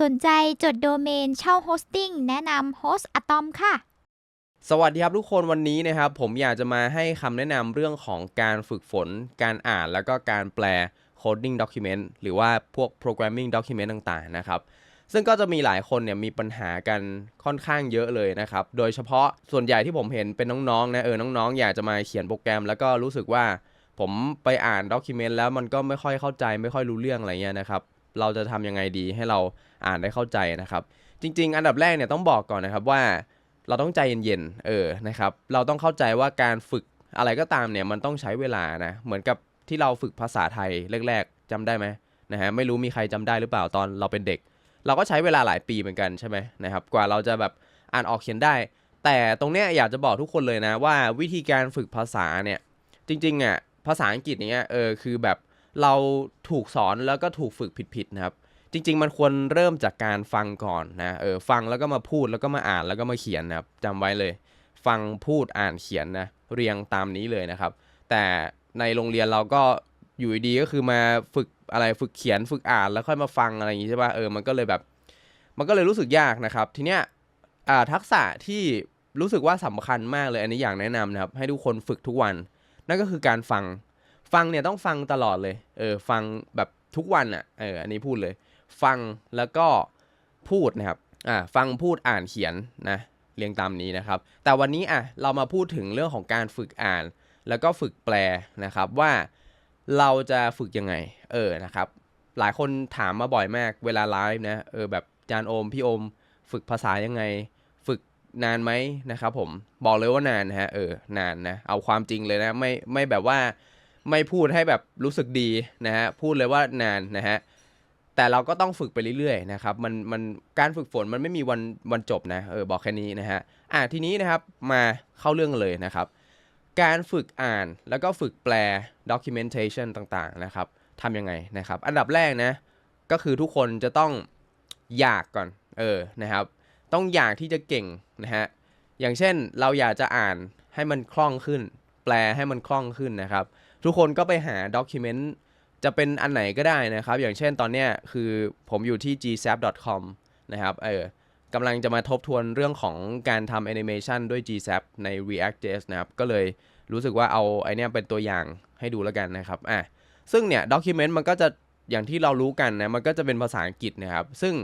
สนใจจดโดเมนเช่าโฮสติ้งแนะนำโฮสอะตอมค่ะ สวัสดีครับทุกคนวันนี้นะครับ ผมอยากจะมาให้คำแนะนำเรื่องของการฝึกฝน การอ่านแล้วก็การแปล coding document หรือว่าพวก programming document ต่างๆนะครับซึ่งก็จะมีหลายคนเนี่ยมีปัญหากันค่อนข้างเยอะเลยนะครับ โดยเฉพาะส่วนใหญ่ที่ผมเห็นเป็นน้องๆนะเออน้องๆ อยากจะมาเขียนโปรแกรม แล้วก็รู้สึกว่าผมไปอ่าน document แล้วมันก็ไม่ค่อยเข้าใจไม่ค่อยรู้เรื่องอะไรเงี้ยนะครับ เราจะทำยังไงดีให้เราอ่านได้เข้าใจนะครับ จริง ๆ อันดับแรกเนี่ยต้องบอกก่อนนะครับว่าเราต้องใจเย็นๆเออนะครับ เราต้องเข้าใจว่าการฝึกอะไรก็ตามเนี่ยมันต้องใช้เวลานะเหมือนกับที่เราฝึกภาษาไทยแรก ๆจำได้ไหมนะฮะไม่รู้มีใครจำได้หรือเปล่าตอนเราเป็นเด็ก เราก็ใช้เวลาหลายปีเหมือนกันใช่ไหมนะครับ กว่าเราจะแบบอ่านออกเขียนได้ แต่ตรงเนี้ยอยากจะบอกทุกคนเลยนะว่าวิธีการฝึกภาษาเนี่ยจริงๆอะภาษาอังกฤษเนี้ยเออคือแบบเรา ถูกสอนแล้วก็ถูกฝึกผิดๆนะครับ จริง ๆ มันควรเริ่มจากการฟังก่อนนะเออฟังแล้วก็มาพูดแล้วก็มาอ่านแล้วก็มาเขียนนะครับจำไว้เลย ฟังพูดอ่านเขียนนะเรียงตามนี้เลยนะครับ แต่ในโรงเรียนเราก็อยู่ดีๆก็คือมาฝึกอะไรฝึกเขียนฝึกอ่านแล้วค่อยมาฟังอะไรอย่างงี้ใช่ป่ะเออมันก็เลยแบบ มันก็เลยรู้สึกยากนะครับ ทีเนี้ยทักษะที่รู้สึกว่าสำคัญมากเลยอันนี้อย่ากแนะนำนะครับ ให้ทุกคนฝึกทุกวัน นั่นก็คือการฟัง ฟังเนี่ยต้องฟังตลอดเลย เออฟังแบบทุกวันอะ เอออันนี้พูดเลย ฟังแล้วก็พูดนะครับ อ่าฟังพูดอ่านเขียนนะเรียงตามนี้นะครับ แต่วันนี้อะเรามาพูดถึงเรื่องของการฝึกอ่าน แล้วก็ฝึกแปลนะครับว่าเราจะฝึกยังไง เออนะครับ หลายคนถามมาบ่อยมากเวลาไลฟ์นะ เออแบบจานโอมพี่โอม ฝึกภาษายังไง ฝึกนานไหมนะครับผมบอกเลยว่านานนะฮะเออนานนะเอาความจริงเลยนะไม่ไม่แบบว่า ไม่พูดให้แบบรู้สึกดีนะฮะพูดเลยว่านานนะฮะแต่เราก็ต้องฝึกไปเรื่อยๆนะครับมันมันการฝึกฝนมันไม่มีวันวันจบนะเออบอกแค่นี้นะฮะอะทีนี้นะครับมาเข้าเรื่องเลยนะครับ การฝึกอ่านแล้วก็ฝึกแปล documentation ต่างๆนะครับทำยังไงนะครับ อันดับแรกนะก็คือทุกคนจะต้องอยากก่อนเออนะครับ ต้องอยากที่จะเก่งนะฮะอย่างเช่นเราอยากจะอ่านให้มันคล่องขึ้น แปลให้มันคล่องขึ้นนะครับ ทุกคนก็ไปหา document จะเป็นอันไหนก็ได้นะครับ อย่างเช่นตอนเนี้ยคือผมอยู่ที่ gzap.com นะครับเออกำลังจะมาทบทวนเรื่องของการทำแอนิเมชันด้วย gzap ใน react.js นะครับ ก็เลยรู้สึกว่าเอาไอเนี้ยเป็นตัวอย่างให้ดูแล้วกันนะครับอะซึ่งเนี่ย document มันก็จะอย่างที่เรารู้กันนะมันก็จะเป็นภาษาอังกฤษนะครับ ซึ่ง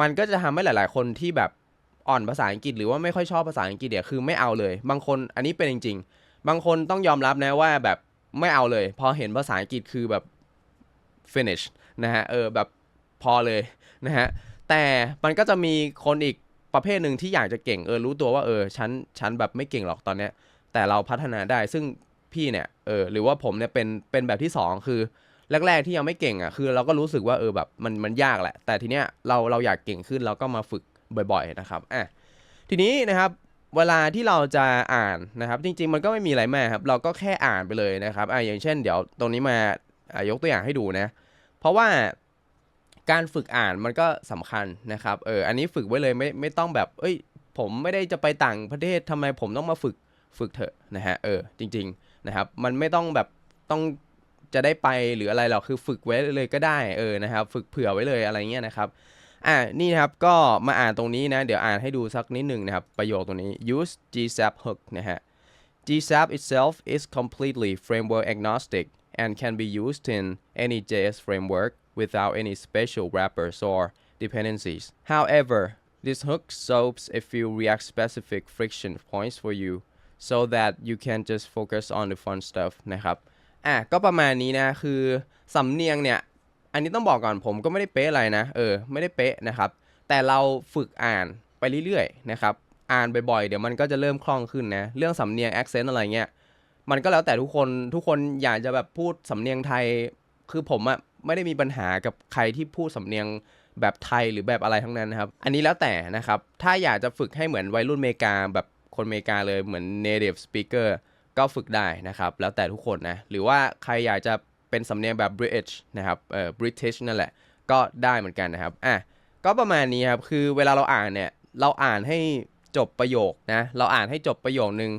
มันก็จะทำให้หลาย ๆ คนที่แบบอ่อนภาษาอังกฤษหรือว่าไม่ค่อยชอบภาษาอังกฤษเนี่ยคือไม่เอาเลย บางคนอันนี้เป็นจริง ๆ บางคนต้องยอมรับนะว่าแบบ ไม่เอาเลย พอเห็นภาษาอังกฤษคือแบบ finish นะฮะ เออแบบพอเลยนะฮะ แต่มันก็จะมีคนอีกประเภทหนึ่งที่อยากจะเก่งเออรู้ตัวว่าเออฉันฉันแบบไม่เก่งหรอกตอนเนี้ย แต่เราพัฒนาได้ซึ่งพี่เนี่ยเออหรือว่าผมเนี่ยเป็นเป็นแบบที่สองคือแรกๆที่ยังไม่เก่งอะคือเราก็รู้สึกว่าเออแบบมันมันยากแหละ แต่ทีเนี้ยเราเราอยากเก่งขึ้นเราก็มาฝึกบ่อย ๆ นะครับอะทีนี้นะครับ เวลาที่เราจะอ่านนะครับจริง ๆ มันก็ไม่มีอะไรมากครับ เราก็แค่อ่านไปเลยนะครับอะอย่างเช่น เดี๋ยวตรงนี้มาอะยกตัวอย่างให้ดูนะ เพราะว่าการฝึกอ่านมันก็สำคัญนะครับเอออันนี้ฝึกไว้เลยไม่ไม่ต้องแบบ เอ้ย ผมไม่ได้จะไปต่างประเทศทำไมผมต้องมาฝึกฝึกเถอะนะฮะเออจริง ๆนะครับ มันไม่ต้องแบบต้องจะได้ไปหรืออะไรหรอกคือฝึกไว้เลยก็ได้เออนะครับ ฝึกเผื่อไว้เลยอะไรเงี้ยนะครับ อ่านี่นะครับก็มาอ่านตรงนี้นะเดี๋ยวอ่านให้ดูสักนิดหนึ่งนะครับ ประโยคตรงนี้ use GZAP hook นะฮะ GZAP itself is completely framework agnostic and can be used in any JS framework without any special wrappers or dependencies. However, this hook solves a few React specific friction points for you so that you can just focus on the fun stuff นะครับ อะ ก็ประมาณนี้นะ คือสำเนียงเนี่ย อันนี้ต้องบอกก่อนผมก็ไม่ได้เป๊ะอะไรนะ เออ ไม่ได้เป๊ะนะครับ แต่เราฝึกอ่านไปเรื่อยๆนะครับ อ่านบ่อยๆ เดี๋ยวมันก็จะเริ่มคล่องขึ้นนะ เรื่องสำเนียง accent อะไรเงี้ย มันก็แล้วแต่ทุกคน ทุกคนอยากจะแบบพูดสำเนียงไทย คือผมอะไม่ได้มีปัญหากับใครที่พูดสำเนียงแบบไทยหรือแบบอะไรทั้งนั้นนะครับ อันนี้แล้วแต่นะครับ ถ้าอยากจะฝึกให้เหมือนวัยรุ่นอเมริกาแบบคนอเมริกาเลยเหมือน native speaker ก็ฝึกได้นะครับ แล้วแต่ทุกคนนะ หรือว่าใครอยากจะ เป็นสำเนียงแบบ British นะครับเอ่อ British นั่นแหละ ก็ได้เหมือนกันนะครับอะก็ประมาณนี้ครับ คือเวลาเราอ่านเนี่ย เราอ่านให้จบประโยคนะ เราอ่านให้จบประโยคนึง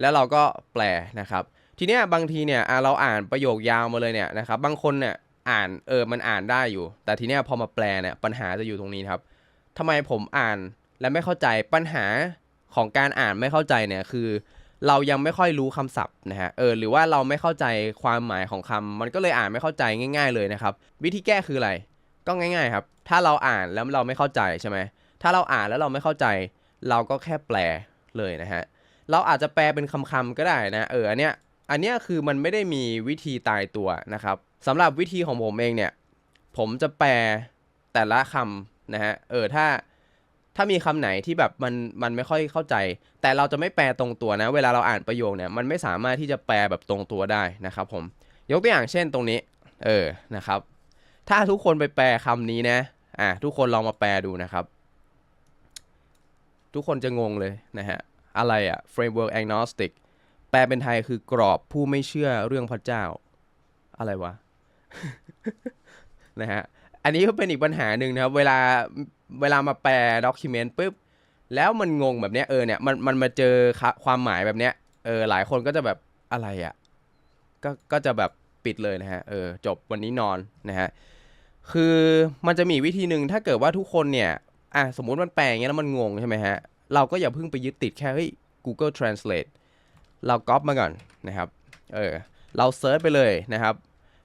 แล้วเราก็แปลนะครับ ทีเนี้ยบางทีเนี่ยอะเราอ่านประโยคยาวมาเลยเนี่ยนะครับ บางคนเนี่ยอ่านเออ มันอ่านได้อยู่ แต่ทีเนี้ยพอมาแปลเนี่ยปัญหาจะอยู่ตรงนี้ครับทำไมผมอ่านและไม่เข้าใจปัญหาของการอ่านไม่เข้าใจเนี่ยคือ เรายังไม่ค่อยรู้คำศัพท์นะฮะเออหรือว่าเราไม่เข้าใจความหมายของคำมันก็เลยอ่านไม่เข้าใจง่าย ๆ เลยนะครับ วิธีแก้คืออะไร ก็ง่ายๆครับ ถ้าเราอ่านแล้วเราไม่เข้าใจใช่ไหมถ้าเราอ่านแล้วเราไม่เข้าใจ เราก็แค่แปลเลยนะฮะเราอาจจะแปลเป็นคำๆก็ได้นะเอออันเนี้ยอันเนี้ยคือมันไม่ได้มีวิธีตายตัวนะครับสำหรับวิธีของผมเองเนี่ย ผมจะแปลแต่ละคำนะฮะเออถ้า ถ้ามีคำไหนที่แบบมันมันไม่ค่อยเข้าใจ แต่เราจะไม่แปลตรงตัวนะ เวลาเราอ่านประโยคเนี่ยมันไม่สามารถที่จะแปลแบบตรงตัวได้นะครับผมยกตัวอย่างเช่นตรงนี้ เออนะครับ ถ้าทุกคนไปแปลคำนี้นะอะทุกคนลองมาแปลดูนะครับ ทุกคนจะงงเลยนะฮะอะไรอะ framework agnostic แปลเป็นไทยคือกรอบผู้ไม่เชื่อเรื่องพระเจ้า อะไรวะนะฮะอันนี้ก็เป็นอีกปัญหาหนึ่งนะครับ เวลา เวลามาแปลด็อกิเมนต์ปุ๊บแล้วมันงงแบบเนี้ยเออเนี่ยมันมันมาเจอคะความหมายแบบเนี้ยเออหลายคนก็จะแบบอะไรอะ่ะก็ก็จะแบบปิดเลยนะฮะเออจบวันนี้นอนนะฮะคือมันจะมีวิธีหนึ่งถ้าเกิดว่าทุกคนเนี่ยอะสมมุติมันแปลอย่างเงี้ยแล้วมันงงใช่ไหมฮะเราก็อย่าเพิ่งไปยึดติดแค่เฮ้ย Google Translate เราก๊อปมาก่อนนะครับเออเราเซิร์ชไปเลยนะครับ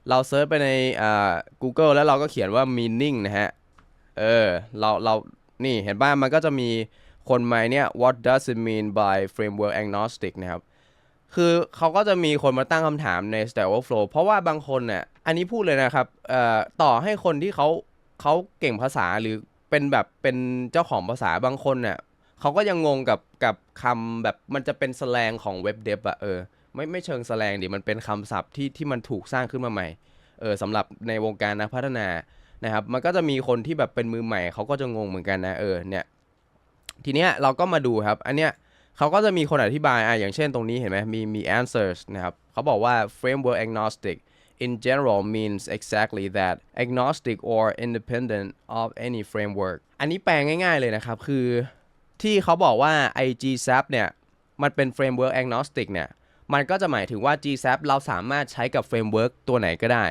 เราเซิร์ชไปในอ่า Google แล้วเราก็เขียนว่า meaning นะฮะ เออเราเรานี่เห็นป่ะมันก็จะมีคนมาเนี่ย what does it mean by framework agnostic นะครับ คือเขาก็จะมีคนมาตั้งคำถามใน Stack Overflow เพราะว่าบางคนเนี่ยอันนี้พูดเลยนะครับเอ่อต่อให้คนที่เขาเขาเก่งภาษาหรือเป็นแบบเป็นเจ้าของภาษาบางคนเนี่ยเขาก็ยังงงกับกับคำแบบมันจะเป็นสแลงของเว็บเดฟอะเออไม่ไม่เชิงสแลงดิมันเป็นคำศัพท์ที่ที่มันถูกสร้างขึ้นมาใหม่เออสำหรับในวงการนักพัฒนา นะครับมันก็จะมีคนที่แบบเป็นมือใหม่เขาก็จะงงเหมือนกันนะเออเนี่ยทีเนี้ยเราก็มาดูครับ อันเนี้ยเขาก็จะมีคนอธิบายอะอย่างเช่นตรงนี้เห็นไหมมีมี answers นะครับเขาบอกว่า framework agnostic in general means exactly that agnostic or independent of any framework อันนี้แปลง่ายๆเลยนะครับ คือที่เขาบอกว่า IGSAP เนี่ย มันเป็น framework agnostic เนี่ย มันก็จะหมายถึงว่า GSAP เราสามารถใช้กับ framework ตัวไหนก็ได้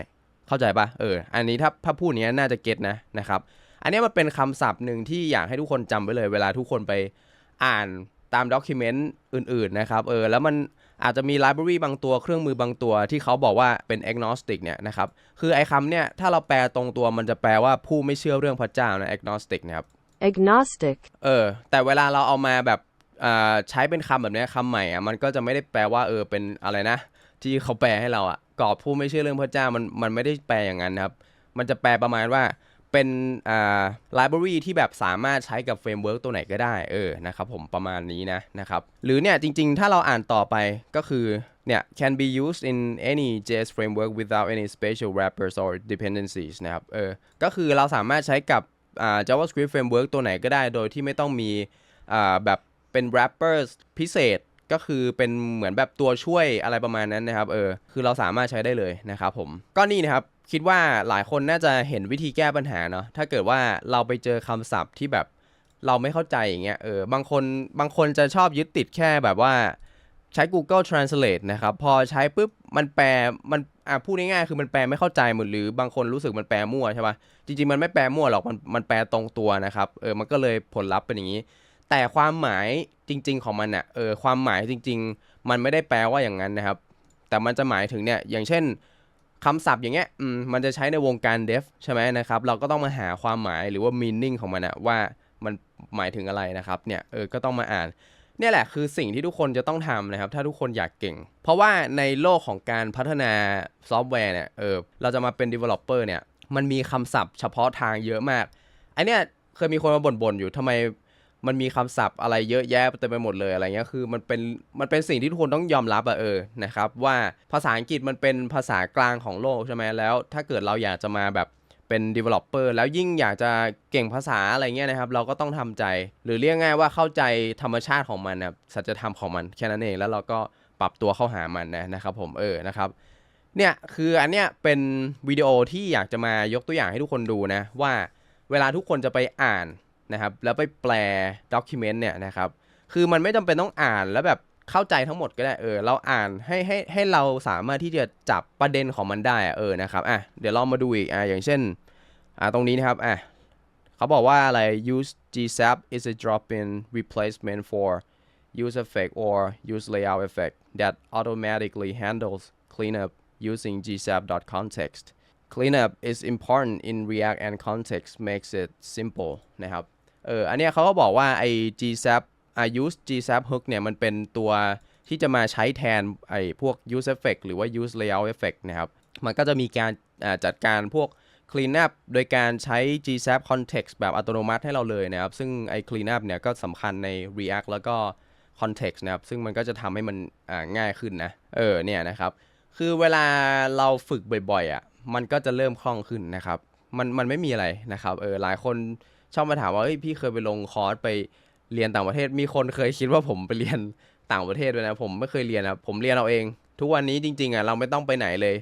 เข้าใจปะเออ อันนี้ถ้าถ้าพูดอย่างนี้น่าจะเก็ตนะนะครับ อันนี้มันเป็นคำศัพท์หนึ่งที่อยากให้ทุกคนจำไว้เลย เวลาทุกคนไปอ่านตามด็อกิเมนต์อื่นๆนะครับ เออ แล้วมันอาจจะมีไลบรารีบางตัวเครื่องมือบางตัวที่เขาบอกว่าเป็น agnostic เนี่ยนะครับ คือไอ้คำเนี่ยถ้าเราแปลตรงตัวมันจะแปลว่าผู้ไม่เชื่อเรื่องพระเจ้านะ agnostic นะครับ agnostic, เออ แต่เวลาเราเอามาแบบอ่าใช้เป็นคำแบบเนี้ยคำใหม่อะมันก็จะไม่ได้แปลว่าเออเป็นอะไรนะ ที่เขาแปลให้เราอะกรอบผู้ไม่เชื่อเรื่องพระเจ้ามันมันไม่ได้แปลอย่างนั้นครับ มันจะแปลประมาณว่าเป็นอ่า library ที่แบบสามารถใช้กับเฟรมเวิร์กตัวไหนก็ได้เออนะครับผมประมาณนี้นะนะครับหรือเนี่ยจริงๆ ถ้าเราอ่านต่อไปก็คือเนี่ย can be used in any JS framework without any special wrappers or dependencies นะครับเออก็คือเราสามารถใช้กับอ่า JavaScript framework ตัวไหนก็ได้ โดยที่ไม่ต้องมีอ่าแบบเป็น wrappers พิเศษ ก็คือเป็นเหมือนแบบตัวช่วยอะไรประมาณนั้นนะครับเออคือเราสามารถใช้ได้เลยนะครับผมก็นี่นะครับคิดว่าหลายคนน่าจะเห็นวิธีแก้ปัญหาเนาะถ้าเกิดว่าเราไปเจอคำศัพท์ที่แบบเราไม่เข้าใจอย่างเงี้ยเออบางคนบางคนจะชอบยึดติดแค่แบบว่าใช้ Google Translate นะครับพอใช้ปุ๊บมันแปลมันอะพูดง่ายๆคือมันแปลไม่เข้าใจหมดหรือบางคนรู้สึกมันแปลมั่วใช่ปะจริงๆมันไม่แปลมั่วหรอกมันมันแปลตรงตัวนะครับเออมันก็เลยผลลัพธ์เป็นอย่างนี้ แต่ความหมายจริง ๆ ของมันอะเออความหมายจริง ๆ มันไม่ได้แปลว่าอย่างนั้นนะครับ แต่มันจะหมายถึงเนี่ยอย่างเช่นคำศัพท์อย่างเงี้ยอืมมันจะใช้ในวงการ dev ใช่ไหมนะครับ เราก็ต้องมาหาความหมายหรือว่า meaning ของมันอะว่ามันหมายถึงอะไรนะครับ เนี่ยเออก็ต้องมาอ่าน เนี่ยแหละคือสิ่งที่ทุกคนจะต้องทำนะครับ ถ้าทุกคนอยากเก่ง เพราะว่าในโลกของการพัฒนาซอฟต์แวร์เนี่ยเออเราจะมาเป็น developer เนี่ยมันมีคำศัพท์เฉพาะทางเยอะมากไอเนี้ยเคยมีคนมาบ่นๆอยู่ทำไม มันมีคำศัพท์อะไรเยอะแยะเต็มไปหมดเลยอะไรเงี้ยคือมันเป็นมันเป็นสิ่งที่ทุกคนต้องยอมรับอะเออนะครับว่าภาษาอังกฤษมันเป็นภาษากลางของโลกใช่ไหมแล้ว ถ้าเกิดเราอยากจะมาแบบเป็น developer แล้วยิ่งอยากจะเก่งภาษาอะไรเงี้ยนะครับ เราก็ต้องทำใจ หรือเรียกง่ายว่าเข้าใจธรรมชาติของมันนะสัจธรรมของมันแค่นั้นเองแล้วเราก็ปรับตัวเข้าหามันนะนะครับผมเออนะครับเนี่ยคืออันเนี้ยเป็นวิดีโอที่อยากจะมายกตัวอย่างให้ทุกคนดูนะว่าเวลาทุกคนจะไปอ่าน นะครับแล้วไปแปลด็อกิเมนต์เนี่ยนะครับคือมันไม่จำเป็นต้องอ่านแล้วแบบเข้าใจทั้งหมดก็ได้เออเราอ่านให้ให้ให้เราสามารถที่จะจับประเด็นของมันได้อะเออนะครับอะเดี๋ยวเรามาดูอีกอะอย่างเช่นอะตรงนี้นะครับอะเขาบอกว่าอะไร use GSAP is a drop-in replacement for use effect or use layout effect that automatically handles cleanup using gsap.context cleanup is important in React and context makes it simple นะครับ เอออันเนี้ยเขาก็บอกว่าไอ้ gsap อา use gsap hook เนี่ยมันเป็นตัวที่จะมาใช้แทนไอ้พวก use effect หรือว่า use layout effect นะครับ มันก็จะมีการจัดการพวก clean up โดยการใช้ gsap context แบบอัตโนมัติให้เราเลยนะครับ ซึ่งไอ้ clean up เนี่ยก็สำคัญใน React แล้วก็ context นะครับ ซึ่งมันก็จะทำให้มันง่ายขึ้นนะ เออ เนี่ยนะครับ คือเวลาเราฝึกบ่อยๆอะ มันก็จะเริ่มคล่องขึ้นนะครับ มัน มันไม่มีอะไรนะครับ เออ หลายคน ชอบมาถามว่าเฮ้ยพี่เคยไปลงคอร์สไปเรียนต่างประเทศ มีคนเคยคิดว่าผมไปเรียนต่างประเทศด้วยนะ ผมไม่เคยเรียนนะผมเรียนเอาเอง ทุกวันนี้จริงๆอะเราไม่ต้องไปไหนเลย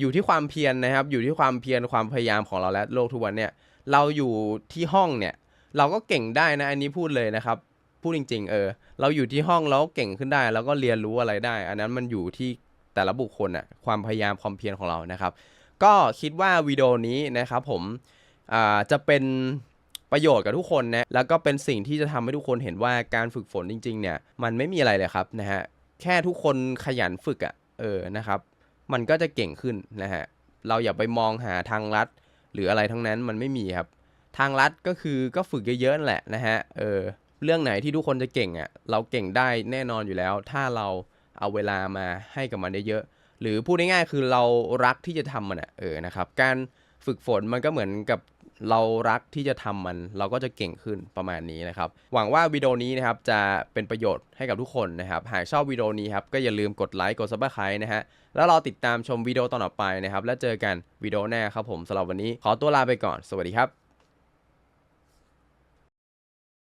อยู่ที่ความเพียรนะครับ อยู่ที่ความเพียรความพยายามของเราและโลกทุกวันเนี่ย เราอยู่ที่ห้องเนี่ย เราก็เก่งได้นะ อันนี้พูดเลยนะครับ พูดจริง ๆ เออ เราอยู่ที่ห้องเราก็เก่งขึ้นได้ แล้วก็เรียนรู้อะไรได้ อันนั้นมันอยู่ที่แต่ละบุคคลอะความพยายามความเพียรของเรานะครับ ก็คิดว่าวิดีโอนี้นะครับผมจะเป็น ประโยชน์กับทุกคนนะแล้วก็เป็นสิ่งที่จะทำให้ทุกคนเห็นว่าการฝึกฝนจริง ๆ เนี่ยมันไม่มีอะไรเลยครับนะฮะแค่ทุกคนขยันฝึกอะ่ะเออนะครับ มันก็จะเก่งขึ้นนะฮะเราอย่าไปมองหาทางลัด หรืออะไรทั้งนั้นมันไม่มีครับ ทางลัดก็คือก็ฝึกเยอะๆแหละนะฮะเออเรื่องไหนที่ทุกคนจะเก่งอะ่ะเราเก่งได้แน่นอนอยู่แล้ว ถ้าเราเอาเวลามาให้กับมันได้เยอะ หรือพูดง่ายๆคือเรารักที่จะทำมันอะเออนะครับการฝึกฝนมันก็เหมือนกับ เรารักที่จะทำมันเราก็จะเก่งขึ้นประมาณนี้นะครับ หวังว่าวิดีโอนี้นะครับจะเป็นประโยชน์ให้กับทุกคนนะครับ หากชอบวิดีโอนี้ครับก็อย่าลืมกดไลค์กดซับสไครต์นะฮะแล้วรอติดตามชมวิดีโอตอนต่อไปนะครับ แล้วเจอกันวิดีโอหน้าครับผมสำหรับวันนี้ขอตัวลาไปก่อน สวัสดีครับ